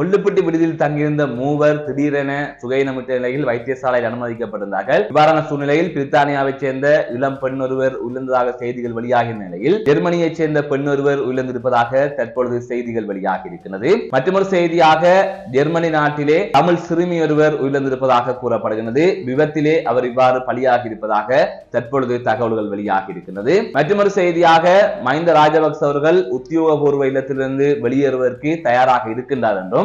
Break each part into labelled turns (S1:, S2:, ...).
S1: கொல்லுப்பட்டி விடுதியில் தங்கியிருந்த மூவர் திடீரென சுகையினமிட்ட நிலையில் வைத்தியசாலையில் அனுமதிக்கப்பட்டிருந்தார்கள். இவ்வாறான சூழ்நிலையில் பிரித்தானியாவைச் சேர்ந்த இளம் பெண் ஒருவர் உயிரிழந்ததாக செய்திகள் வெளியாகிய நிலையில் ஜெர்மனியைச் சேர்ந்த பெண் ஒருவர் உயிரிழந்திருப்பதாக தற்பொழுது செய்திகள் வெளியாகி இருக்கிறது மற்றொரு செய்தியாக ஜெர்மனி நாட்டிலே தமிழ் சிறுமி ஒருவர் உயிரிழந்திருப்பதாக கூறப்படுகிறது விபத்திலே அவர் இவ்வாறு பலியாகி இருப்பதாக தற்பொழுது தகவல்கள் வெளியாகி இருக்கிறது மற்றொரு செய்தியாக மஹிந்த ராஜபக்ச அவர்கள் உத்தியோகபூர்வ இல்லத்திலிருந்து வெளியேறுவதற்கு தயாராக இருக்கின்றார் என்றும்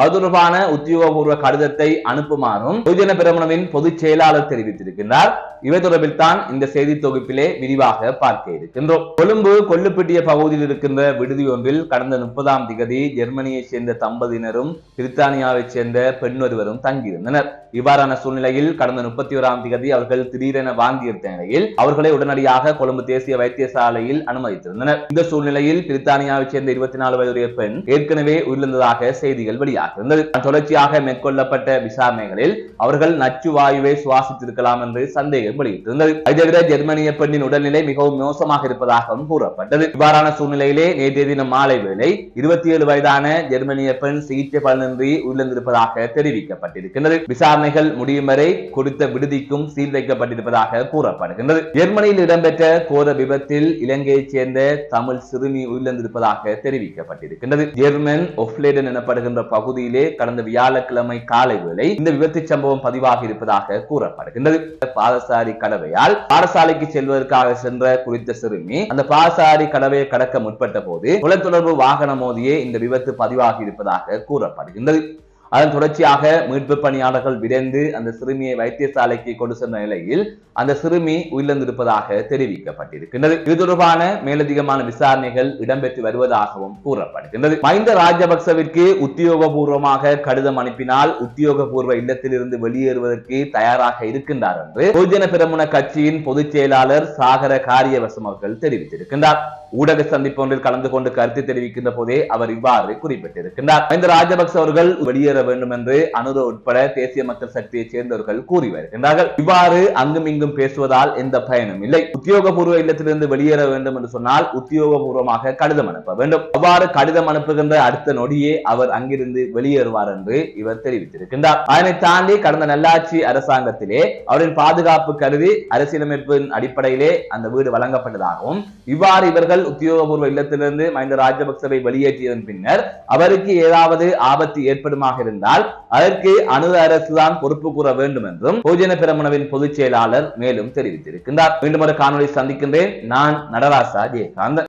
S1: அது தொடர்பான உத்தியோகபூர்வ கடிதத்தை அனுப்புமாறும் பொதுஜன பிரமுனவின் பொதுச் செயலாளர் தெரிவித்திருக்கின்றார். இவை தொடர்பில் தான் இந்த செய்தி தொகுப்பிலே விரிவாக பார்க்க இருக்கின்றோம். கொழும்பு கொல்லுப்பிட்டிய பகுதியில் இருக்கின்ற விடுதி ஒன்றில் கடந்த முப்பதாம் திகதி ஜெர்மனியைச் சேர்ந்த தம்பதியினரும் பிரித்தானியாவைச் சேர்ந்த பெண் ஒருவரும் தங்கியிருந்தனர். இவ்வாறான சூழ்நிலையில் கடந்த முப்பத்தி ஓராம் திகதி அவர்கள் திடீரென வாங்கியிருந்த நிலையில் அவர்களை உடனடியாக கொழும்பு தேசிய வைத்தியசாலையில் அனுமதித்திருந்தனர். இந்த சூழ்நிலையில் பிரித்தானியாவைச் சேர்ந்த இருபத்தி நாலு வயதுடைய பெண் ஏற்கனவே உயிரிழந்ததாக செய்திகள் வெளியாகியிருந்தது தொடர்ச்சியாக மேற்கொள்ளப்பட்ட விசாரணைகளில் அவர்கள் நச்சு வாயுவை சுவாசித்திருக்கலாம் என்று சந்தேகம் வெளியிட்டிருந்தது அதை ஜெர்மனிய பெண்ணின் உடல்நிலை மிகவும் மோசமாக இருப்பதாகவும் கூறப்பட்டது. இவ்வாறான சூழ்நிலையிலே நேற்றைய தினம் மாலை வேளை இருபத்தி ஏழு வயதான ஜெர்மனிய பெண் சிகிச்சை பலனின்றி உயிரிழந்திருப்பதாக தெரிவிக்கப்பட்டிருக்கின்றது. விசாரணைகள் முடியும் வரை கொடுத்த விடுதிக்கும் சீல் வைக்கப்பட்டிருப்பதாக கூறப்படுகின்றது. ஜெர்மனியில் இடம்பெற்ற கோர விபத்தில் இலங்கையைச் சேர்ந்த தமிழ் சிறுமி உயிரிழந்திருப்பதாக தெரிவிக்கப்பட்டிருக்கின்றது. ஜெர்மன் ஒஃப்லேடன் எனப்படுகின்ற பகுதி பகுதியிலே கடந்த வியாழக்கிழமை காலை வேளை இந்த விபத்து சம்பவம் பதிவாகி இருப்பதாக கூறப்படுகின்றது. பாதசாரி கடவையால் பாடசாலைக்கு செல்வதற்காக சென்ற குறித்த சிறுமி அந்த பாதசாரி கடவையை கடக்க முற்பட்ட போது தொலைத்தொடர்பு வாகன மோதியே இந்த விபத்து பதிவாகி இருப்பதாக கூறப்படுகின்றது. அதன் தொடர்ச்சியாக மீட்பு பணியாளர்கள் விரைந்து அந்த சிறுமியை வைத்தியசாலைக்கு கொண்டு சென்ற நிலையில் அந்த சிறுமி உயிரிழந்திருப்பதாக தெரிவிக்கப்பட்டிருக்கின்றது. இது தொடர்பான மேலதிகமான விசாரணைகள் இடம்பெற்று வருவதாகவும் கூறப்படுகின்றது. மஹிந்த ராஜபக்சவிற்கு உத்தியோகபூர்வமாக கடிதம் அனுப்பினால் உத்தியோகபூர்வ இல்லத்திலிருந்து வெளியேறுவதற்கு தயாராக இருக்கின்றார் என்று பொதுஜன பெருமுன கட்சியின் பொதுச் செயலாளர் சாகர காரியவசம் அவர்கள் தெரிவித்திருக்கின்றார். ஊடக சந்திப்பு ஒன்றில் கலந்து கொண்டு கருத்து தெரிவிக்கின்ற போதே அவர் இவ்வாறு குறிப்பிட்டிருக்கின்றார். மஹிந்த ராஜபக்ச அவர்கள் வெளியேற வேண்டும் என்று அனுர உட்பட தேசிய மக்கள் சக்தியைச் சேர்ந்தவர்கள் கூறி வருகின்றார்கள். இவ்வாறு அங்கும் இங்கும் பேசுவதால் எந்த பயனும் இல்லை. உத்தியோகபூர்வ இல்லத்திலிருந்து வெளியேற வேண்டும் என்று சொன்னால் உத்தியோகபூர்வமாக கடிதம் அனுப்ப வேண்டும். அவ்வாறு கடிதம் அனுப்புகின்ற அடுத்த நொடியே அவர் அங்கிருந்து வெளியேறுவார் என்று இவர் தெரிவித்திருக்கின்றார். அதனை தாண்டி கடந்த நல்லாட்சி அரசாங்கத்திலே அவரின் பாதுகாப்பு கருதி அரசியலமைப்பின் அடிப்படையிலே அந்த வீடு வழங்கப்பட்டதாகவும் இவ்வாறு இவர்கள் உத்தியோகபூர்வ இல்லத்திலிருந்து மஹிந்த ராஜபக்சவை வெளியேற்றியதன் பின்னர் அவருக்கு ஏதாவது ஆபத்து ஏற்படுமாக இருந்தால் அதற்கு அணு அரசுதான் பொறுப்பு கூற வேண்டும் என்றும் போஜன பெருமனவின் பொதுச் செயலாளர் மேலும் தெரிவித்திருக்கின்றார். மீண்டும் ஒரு காணொலி சந்திக்கின்றேன். நான் நடராசா ஜெயகாந்தன்.